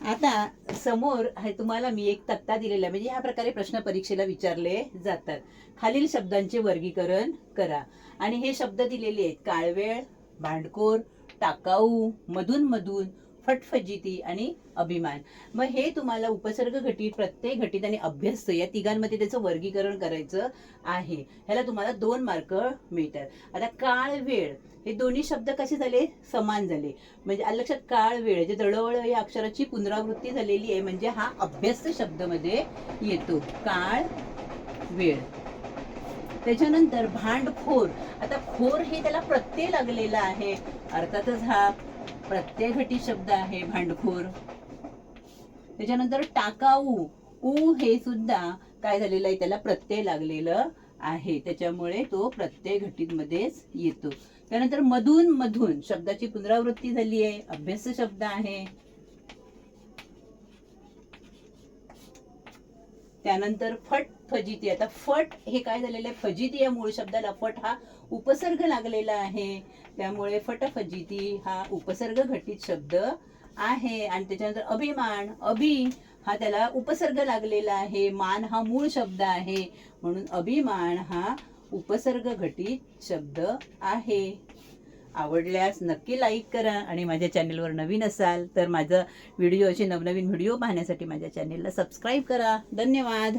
आता समोर हे तुम्हाला मी एक तक्ता दिलेला आहे. म्हणजे ह्या प्रकारे प्रश्न परीक्षेला विचारले जातात. खालील शब्दांचे वर्गीकरण करा. आणि हे शब्द दिलेले आहेत. काळवेळ भांडकोर टाकाऊ मधून मधून फटफजिती आणि अभिमान. मग हे तुम्हाला उपसर्ग घटित प्रत्यय घटित आणि अभ्यस्त या तिघांमध्ये त्याचं वर्गीकरण करायचं आहे. ह्याला तुम्हाला दोन मार्क मिळतात. आता काळ वेळ हे दोन्ही शब्द कसे झाले? समान झाले. म्हणजे आलं लक्षात काळ वेळ जे दळवळ या अक्षराची पुनरावृत्ती झालेली आहे म्हणजे हा अभ्यस्त शब्दमध्ये येतो. काळ वेळ. त्याच्यानंतर भांडखोर. आता खोर हे त्याला प्रत्यय लागलेला आहे. अर्थातच हा प्रत्ययघटी शब्द आहे भांडखोर. त्याच्यानंतर टाकाऊ. उ हे सुद्धा काय झालेलं आहे? त्याला प्रत्यय लागलेलं आहे. त्याच्यामुळे तो प्रत्यय घटित मध्येच येतो. त्यानंतर मधून मधून शब्दाची पुनरावृत्ती झाली आहे. अभ्यास शब्द आहे. त्यानंतर फट फजिती. आता फट हे काय झालेलं आहे? फजिती या मूळ शब्दाला फट हा उपसर्ग लागलेला आहे. त्यामुळे फट फजिती हा उपसर्ग घटित शब्द आहे. आणि त्याच्यानंतर अभिमान अभि हा त्याला उपसर्ग लागलेला आहे. मान हा मूळ शब्द आहे. म्हणून अभिमान हा उपसर्ग घटित शब्द आहे. आवडल्यास नक्की लाईक करा आणि माझ्या चॅनेलवर नवीन असाल तर माझं व्हिडिओ असे नवनवीन व्हिडिओ पाहण्यासाठी माझ्या चॅनेलला सबस्क्राईब करा. धन्यवाद.